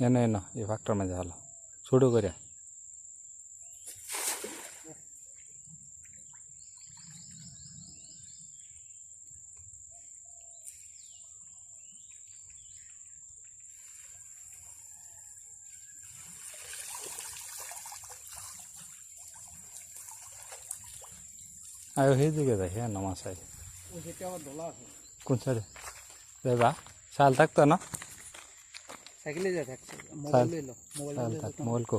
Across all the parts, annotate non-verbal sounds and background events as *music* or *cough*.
এনে এনো এই ফাঁকটার মাঝে হলো ছোটো করে আয়ো সেই দিকে যাই হ্যাঁ নমাজ আই কোন সাইডে যাইবা শাল থাকতো না? সাইকেলে যা থাকছে মোবাইল লইলো মোবাইল থাক। মোবাইল কো।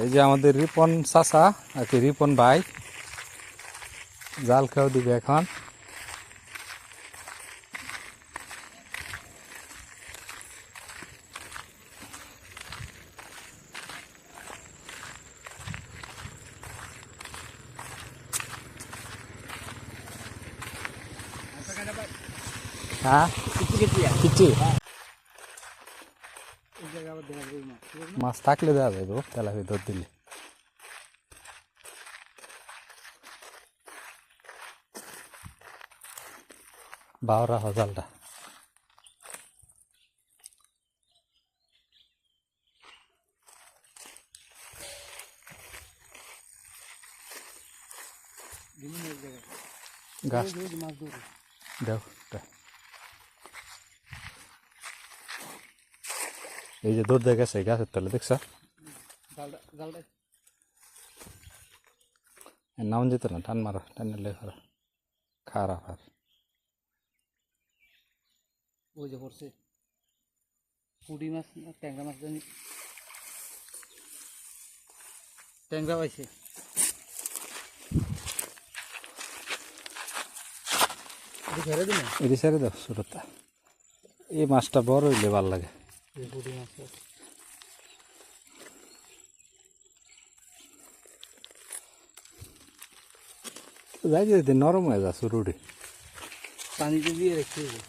এই যে আমাদের রিপন চাচা আর কি রিপন ভাই জাল খেয়েও দিবে এখন। হ্যাঁ মাছ থাকলে দেওয়া যাবে তেলা ভিতর দিলে। বিভিন্ন এক গাছ। দেখ। এই যে দৌড় দিয়ে গেছে গাছের তলে দেখছ জালটা জালটা এর নাম যেত না টান মারো টানলে খারাপ খারাপ আর ওই যে পড়ছে পুঁটি মাছ না ট্যাংরা মাছ জানি ট্যাংরা পাইছে এটা ছেড়ে দিলে এটি ছেড়ে দাও শুরুটা এই মাছটা বড় হইলে ভালো লাগে এই পুঁটি মাছ যাই যদি নরম হয়ে যা শুরুটি পানিতে দিয়ে রেখে দেবে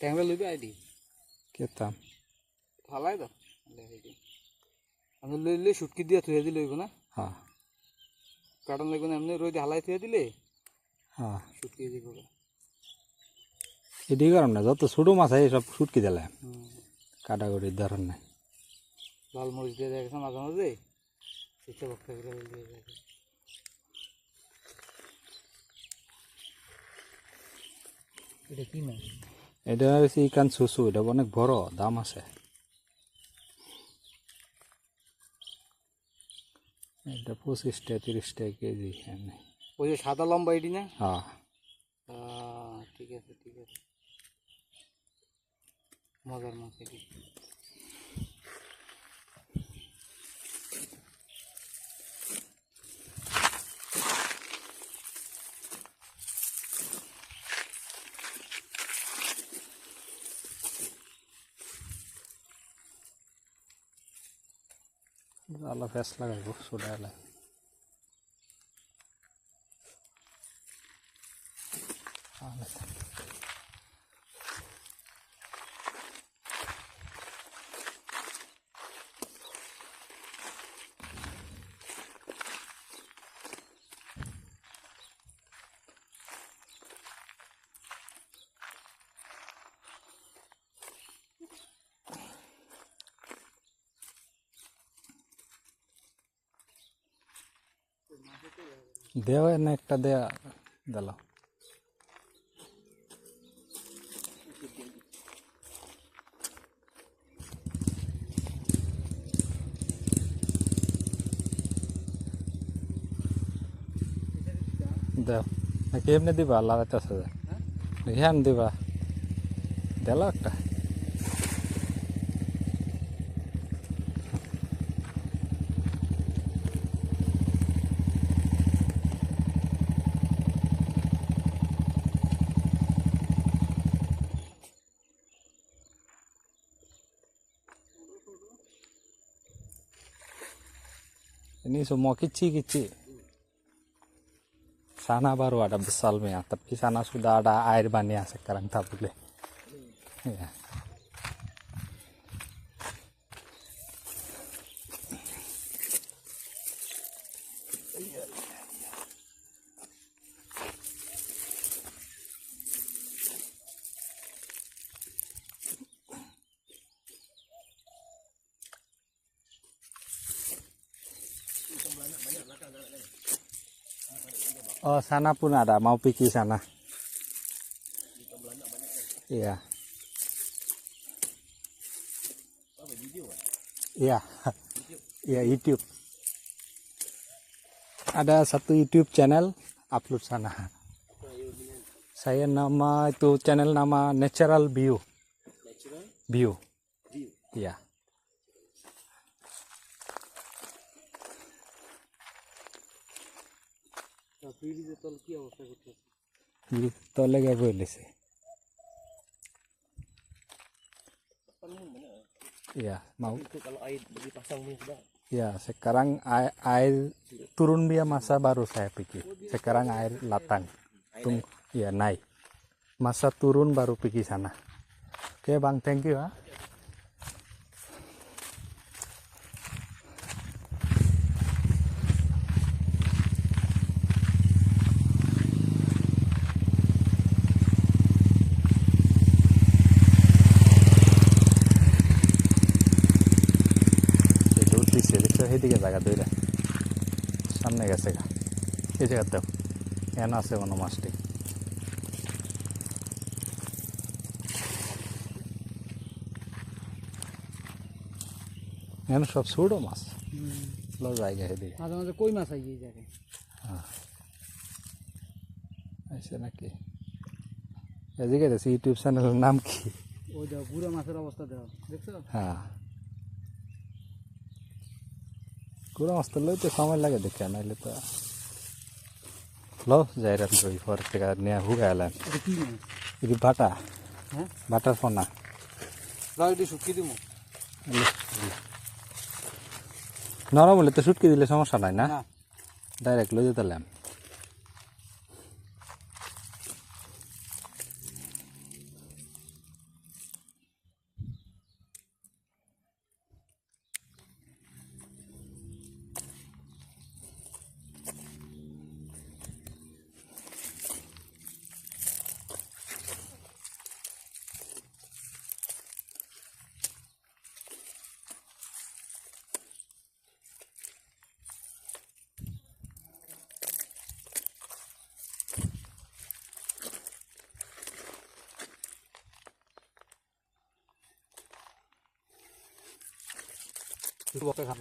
ট্যাংরা লইবে আইডি? কেতাম ফালাই তো আমি লইলে সুটকি দিয়ে থুয়ে দিলে হইব না? হ্যাঁ। কারণ লাগবে না এমনি রোদ হালাই থুয়ে দিলে? হ্যাঁ। সুটকি দিয়ে এটি কারণ না যত ছোটো মাছ আছে সব শুটকি দিলে। হুম। কাটাকুটির ধরন নাই লাল মরিচ দিয়ে দেখেছে মাঝে মাঝে দিয়ে দেখে এটা কি মাছ? এটা হচ্ছে ইকান সুসু এটা অনেক বড় দাম আছে। এটা পঁচিশটা তিরিশটা কেজি এমনি ওই যে সাদা লম্বা এটি না? হ্যাঁ। ঠিক আছে ঠিক আছে। মজার মাছ এটি। আলা ফেস লাগাইব সোডা এলাই দেওয়া না একটা দেয়া দিল। দেও। এমনি দিবা আল্লাহ আছে হ্যাঁ? দিবা। দিল একটা? Ini semua kecil kecil sana baru ada besalnya tapi sana sudah ada air bannya sekarang tak boleh ya Oh, sana pun ada. Mau pergi sana. Iya. Iya. *laughs* Iya, YouTube. Ada satu YouTube channel upload sana. Saya nama itu channel nama Natural View. View. Iya. ব্রিজের তল কি অবস্থা করছে Ini tole gak boleh sih. Iya, mau. itu kalau air dipasang ini sudah Ya, sekarang air, air turun dia masa baru saya pikir. Sekarang air latang. Tung, ya naik. Masa turun baru pergi sana. Oke bang, thank you ah. সেদিকে জায়গা দইরা সামনে গেছে গা। এই জায়গাতেও N আছে কোনো মাছটি। এন সব ছোটো মাছ। জায়গা সেদিকে মাঝে মাঝে কই মাছ আইয়ে যাবে আছে নাকি? এদিকে দেখছি ইউটিউব চ্যানেলের নাম কি? ওই দেখো বুড়া মাছের অবস্থা দেখো। দেখছ? হ্যাঁ। করে আসতে লইতে সময় লাগে দেখে নাইলে তো লো যাই রাত ওই পর থেকে নিয়ে হু গেলেন এটি ভাটা। হ্যাঁ? ভাটার ফোনা। এটি শুটকি দিব নরম হলে তো শুটকি দিলে সমস্যা নাই না? ডাইরেক্ট লই যেতাম যেতে লাম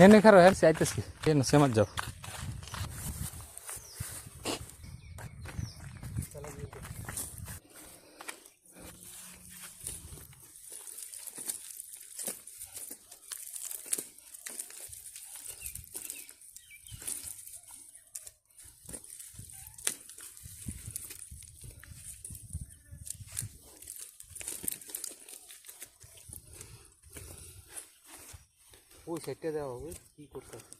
এনে খারো হ্যাঁ চাইতেছি কেন সেমার যাও ওই সাইডটা দেওয়া হবে কী করতে হবে?